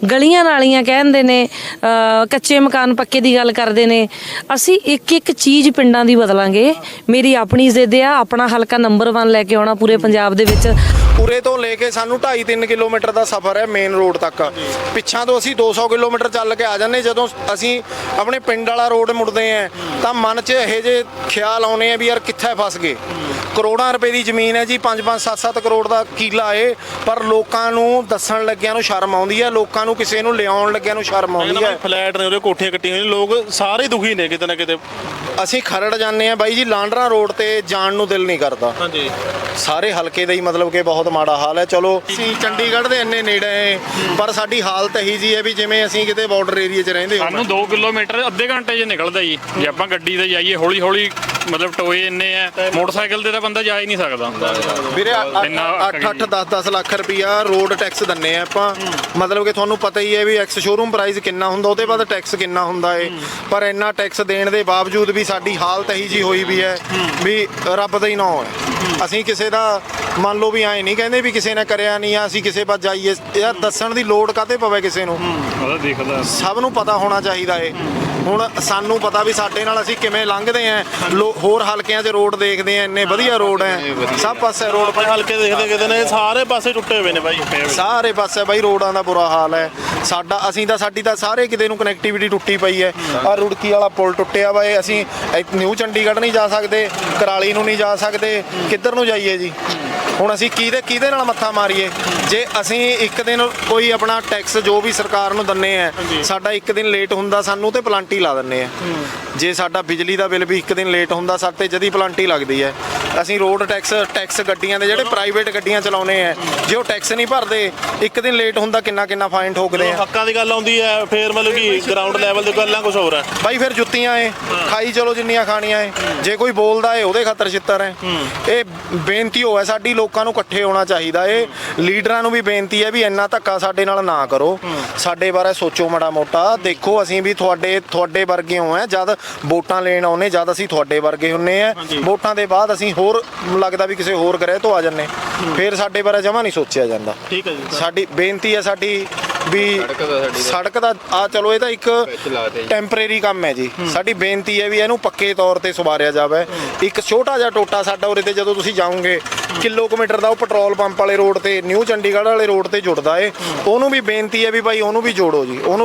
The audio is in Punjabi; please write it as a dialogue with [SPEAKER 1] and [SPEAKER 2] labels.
[SPEAKER 1] ਗਲੀਆਂ ਨਾਲੀਆਂ ਕਹਿੰਦੇ ਨੇ ਕੱਚੇ ਮਕਾਨ ਪੱਕੇ ਦੀ ਗੱਲ ਕਰਦੇ ਨੇ। ਅਸੀਂ ਇੱਕ ਇੱਕ ਚੀਜ਼ ਪਿੰਡਾਂ ਦੀ ਬਦਲਾਂਗੇ। ਮੇਰੀ ਆਪਣੀ ਜ਼ਿੱਦ ਆ, ਆਪਣਾ ਹਲਕਾ ਨੰਬਰ 1 ਲੈ ਕੇ ਆਉਣਾ ਪੂਰੇ ਪੰਜਾਬ ਦੇ ਵਿੱਚ।
[SPEAKER 2] ਉਰੇ ਤੋਂ ਲੈ ਕੇ ਸਾਨੂੰ 2.5-3 ਕਿਲੋਮੀਟਰ ਦਾ ਸਫ਼ਰ ਹੈ ਮੇਨ ਰੋਡ ਤੱਕ। ਪਿੱਛਾਂ ਤੋਂ ਅਸੀਂ 200 ਕਿਲੋਮੀਟਰ ਚੱਲ ਕੇ ਆ ਜਾਂਦੇ, ਜਦੋਂ ਅਸੀਂ ਆਪਣੇ ਪਿੰਡ ਵਾਲਾ ਰੋਡ ਮੁੜਦੇ ਆਂ ਤਾਂ ਮਨ 'ਚ ਇਹੋ ਜਿਹੇ ਖਿਆਲ ਆਉਣੇ ਆ ਵੀ ਯਾਰ ਕਿੱਥੇ ਫਸ ਗਏ। ਕਰੋੜਾਂ ਰੁਪਏ ਦੀ ਜ਼ਮੀਨ ਹੈ ਜੀ 5-5 7-7 ਕਰੋੜ ਦਾ ਕੀਲਾ ਏ ਪਰ ਲੋਕਾਂ ਨੂੰ ਦੱਸਣ ਲੱਗਿਆਂ ਨੂੰ ਸ਼ਰਮ ਆਉਂਦੀ ਹੈ ਲੋਕਾਂ ਨੂੰ ਕਿਸੇ ਨੂੰ ਲਿਆਉਣ ਲੱਗਿਆਂ ਨੂੰ ਸ਼ਰਮ ਆਉਂਦੀ ਹੈ।
[SPEAKER 3] ਫਲੈਟ ਨੇ ਉਹਦੇ ਕੋਠੀਆਂ ਕੱਟੀਆਂ ਹੋਈਆਂ ਨੇ ਲੋਕ ਸਾਰੇ ਦੁਖੀ ਨੇ ਕਿਤੇ ਨਾ ਕਿਤੇ।
[SPEAKER 2] ਅਸੀਂ ਖਰੜ ਜਾਂਦੇ ਆ ਬਾਈ ਜੀ ਲਾਂਡਰਾ ਰੋਡ ਤੇ ਜਾਣ ਨੂੰ ਦਿਲ ਨਹੀਂ ਕਰਦਾ।
[SPEAKER 3] ਹਾਂਜੀ।
[SPEAKER 2] ਸਾਰੇ ਹਲਕੇ ਦਾ ਹੀ ਮਤਲਬ ਕਿ ਬਹੁਤ ਮਾੜਾ ਹਾਲ ਹੈ। ਚਲੋ ਅਸੀਂ ਚੰਡੀਗੜ੍ਹ ਦੇ ਇੰਨੇ ਨੇੜੇ ਹੈ ਪਰ ਸਾਡੀ ਹਾਲਤ ਇਹੀ ਜੀ ਹੈ ਵੀ ਜਿਵੇਂ ਅਸੀਂ ਕਿਤੇ ਬਾਰਡਰ ਏਰੀਆ 'ਚ ਰਹਿੰਦੇ
[SPEAKER 4] ਸਾਨੂੰ 2 ਕਿਲੋਮੀਟਰ ਅੱਧੇ ਘੰਟੇ 'ਚ ਨਿਕਲਦਾ ਜੀ। ਜੇ ਆਪਾਂ ਗੱਡੀ ਤੇ ਜਾਈਏ ਹੌਲੀ ਹੌਲੀ ਮਤਲਬ ਟੋਏ ਇੰਨੇ ਆ ਮੋਟਰਸਾਈਕਲ ਤੇ ਤਾਂ ਬੰਦਾ ਜਾ ਹੀ ਨਹੀਂ ਸਕਦਾ।
[SPEAKER 2] ਵੀਰੇ
[SPEAKER 4] ਇੰਨਾ
[SPEAKER 2] 8 8 10 10 ਲੱਖ ਰੁਪਿਆ ਰੋਡ ਟੈਕਸ ਦਿੰਨੇ ਆ ਆਪਾਂ। ਮਤਲਬ ਕਿ ਤੁਹਾਨੂੰ ਪਤਾ ਹੀ ਹੈ ਵੀ ਐਕਸ ਸ਼ੋਰੂਮ ਪ੍ਰਾਈਸ ਕਿੰਨਾ ਹੁੰਦਾ ਉਹਦੇ ਬਾਅਦ ਟੈਕਸ ਕਿੰਨਾ ਹੁੰਦਾ ਏ। ਪਰ ਇੰਨਾ ਟੈਕਸ ਦੇਣ ਦੇ ਬਾਵਜੂਦ ਵੀ ਸਾਡੀ ਹਾਲਤ ਇਹੀ ਜੀ ਹੋਈ ਵੀ ਹੈ ਵੀ ਰੱਬ ਦਾ ਹੀ ਨਾਂ ਹੈ। ਅਸੀਂ ਕਿਸੇ ਦਾ ਮੰਨ ਲਓ ਵੀ ਐ ਨਹੀਂ ਕਹਿੰਦੇ ਵੀ ਕਿਸੇ ਨੇ ਕਰਿਆ ਨਹੀਂ ਆ ਅਸੀਂ ਕਿਸੇ ਪਾਸ ਜਾਈਏ। ਯਾਰ ਦੱਸਣ ਦੀ ਲੋੜ ਕਾਤੇ ਪਵੇ ਕਿਸੇ ਨੂੰ?
[SPEAKER 4] ਉਹਦਾ ਦੇਖਦਾ।
[SPEAKER 2] ਸਭ ਨੂੰ ਪਤਾ ਹੋਣਾ ਚਾਹੀਦਾ ਏ। ਹੁਣ ਸਾਨੂੰ ਪਤਾ ਵੀ ਸਾਡੇ ਨਾਲ ਅਸੀਂ ਕਿਵੇਂ ਲੰਘਦੇ ਆਂ। ਹੋਰ ਹਲਕਿਆਂ 'ਚ ਰੋਡ ਦੇਖਦੇ ਆਂ ਇੰਨੇ ਵਧੀਆ ਰੋਡ ਐ ਸਭ ਪਾਸੇ ਰੋਡ
[SPEAKER 3] ਆਪਣੇ ਹਲਕੇ ਦੇਖਦੇ ਕਿਤੇ ਨੇ ਸਾਰੇ ਪਾਸੇ ਟੁੱਟੇ ਹੋਏ ਨੇ ਬਾਈ।
[SPEAKER 2] ਸਾਰੇ ਪਾਸੇ ਬਾਈ ਰੋਡਾਂ ਦਾ ਬੁਰਾ ਹਾਲ ਹੈ। ਸਾਡਾ ਅਸੀਂ ਤਾਂ ਸਾਡੀ ਤਾਂ ਸਾਰੇ ਕਿਤੇ ਨੂੰ ਕਨੈਕਟੀਵਿਟੀ ਟੁੱਟੀ ਪਈ ਹੈ। ਆ ਰੁੜਕੀ ਵਾਲਾ ਪੁਲ ਟੁੱਟਿਆ ਵਾ ਇਹ ਅਸੀਂ ਇੱਥੇ ਨਿਊ ਚੰਡੀਗੜ੍ਹ ਨਹੀਂ ਜਾ ਸਕਦੇ ਕਰਾਲੀ ਨੂੰ ਨਹੀਂ ਜਾ ਸਕਦੇ। ਕਿੱਧਰ ਨੂੰ ਜਾਈਏ ਜੀ? ਹੁਣ ਅਸੀਂ ਕਿਹਦੇ ਕਿਹਦੇ ਨਾਲ ਮੱਥਾ ਮਾਰੀਏ? ਜੇ ਅਸੀਂ ਇੱਕ ਦਿਨ ਕੋਈ ਆਪਣਾ ਟੈਕਸ ਜੋ ਵੀ ਸਰਕਾਰ ਨੂੰ ਦਿੰਨੇ ਆ ਸਾਡਾ ਇੱਕ ਦਿਨ ਲੇਟ ਹੁੰਦਾ ਸਾਨੂੰ ਤੇ ਪਲਾਂਟੀ ਲਾ ਦਿੰਨੇ ਆ। ਜੇ ਸਾਡਾ ਬਿਜਲੀ ਦਾ ਬਿੱਲ ਵੀ ਇੱਕ ਦਿਨ ਲੇਟ ਹੁੰਦਾ ਸਾਡੇ ਤੇ ਜਦੀ ਪਲਾਂਟੀ ਲੱਗਦੀ ਹੈ। ਅਸੀਂ ਰੋਡ ਟੈਕਸ ਟੈਕਸ ਗੱਡੀਆਂ ਦੇ ਜਿਹੜੇ ਪ੍ਰਾਈਵੇਟ ਗੱਡੀਆਂ ਚਲਾਉਨੇ ਆ ਜੇ ਉਹ ਟੈਕਸ ਨਹੀਂ ਭਰਦੇ ਇੱਕ ਦਿਨ ਲੇਟ ਹੁੰਦਾ ਕਿੰਨਾ ਕਿੰਨਾ ਫਾਈਨ ਠੋਕਦੇ ਆ।
[SPEAKER 3] ਹੱਕਾਂ ਦੀ ਗੱਲ ਆਉਂਦੀ ਹੈ ਫੇਰ ਮਤਲਬ ਕਿ ਗਰਾਊਂਡ ਲੈਵਲ ਤੇ ਗੱਲਾਂ ਕੁਝ ਹੋਰ ਹੈ।
[SPEAKER 2] ਬਾਈ ਫਿਰ ਜੁੱਤੀਆਂ ਏ ਖਾਈ ਚਲੋ ਜਿੰਨੀਆਂ ਖਾਣੀਆਂ ਏ ਜੇ ਕੋਈ ਬੋਲਦਾ ਏ ਉਹਦੇ ਖਾਤਰ ਛਿੱਤਰ ਹੈ। ਇਹ ਬੇਨਤੀ ਹੋਇਆ ਸਾਡੀ ਲੋਕਾਂ ਨੂੰ ਇਕੱਠੇ ਹੋਣਾ ਚਾਹੀਦਾ ਏ। ਲੀਡਰਾਂ ਨੂੰ ਵੀ ਬੇਨਤੀ ਹੈ ਵੀ ਇੰਨਾ ਧੱਕਾ ਸਾਡੇ ਨਾਲ ਨਾ ਕਰੋ। ਸਾਡੇ ਬਾਰੇ ਸੋਚੋ ਮੜਾ ਮੋਟਾ। ਦੇਖੋ ਅਸੀਂ ਵੀ ਤੁਹਾਡੇ ਤੁਹਾਡੇ ਵਰਗੇ ਹੋ ਆ। ਜਦ ਵੋਟਾਂ ਲੈਣ ਆਉਨੇ ਜਦ ਅਸੀਂ ਤੁਹਾਡੇ ਵਰਗੇ ਹੁੰਨੇ ਆ। ਵੋਟਾਂ ਦੇ ਬਾਅਦ ਅਸੀਂ ਹੋਰ ਲੱਗਦਾ ਵੀ ਕਿਸੇ ਹੋਰ ਗ੍ਰਹਿ ਤੋਂ ਆ ਜੰਨੇ ਫਿਰ ਸਾਡੇ ਬਾਰੇ ਜਮਾ ਨਹੀਂ ਸੋਚਿਆ ਜਾਂਦਾ।
[SPEAKER 3] ਠੀਕ ਹੈ ਜੀ
[SPEAKER 2] ਸਾਡੀ ਬੇਨਤੀ ਹੈ ਸਾਡੀ ਵੀ ਸੜਕ ਦਾ ਆ ਚਲੋ ਇਹ ਤਾਂ ਇੱਕ ਟੈਂਪਰੇਰੀ ਕੰਮ ਹੈ ਜੀ। ਸਾਡੀ ਬੇਨਤੀ ਹੈ ਵੀ ਇਹਨੂੰ ਪੱਕੇ ਤੌਰ ਤੇ ਸਵਾਰਿਆ ਜਾਵੇ। ਇੱਕ ਛੋਟਾ ਜਿਹਾ ਟੋਟਾ ਸਾਡਾ ਉਰੇ ਤੇ ਜਦੋਂ ਤੁਸੀਂ ਜਾਓਗੇ ਕਿਲੋਮੀਟਰ ਦਾ ਉਹ ਪੈਟਰੋਲ ਪੰਪ ਵਾਲੇ ਰੋਡ ਤੇ ਨਿਊ ਚੰਡੀਗੜ੍ਹ ਵਾਲੇ ਰੋਡ ਤੇ ਜੁੜਦਾ ਏ। ਉਹਨੂੰ ਵੀ ਬੇਨਤੀ ਹੈ ਵੀ ਭਾਈ ਉਹਨੂੰ ਵੀ ਜੋੜੋ ਜੀ। ਉਹਨੂੰ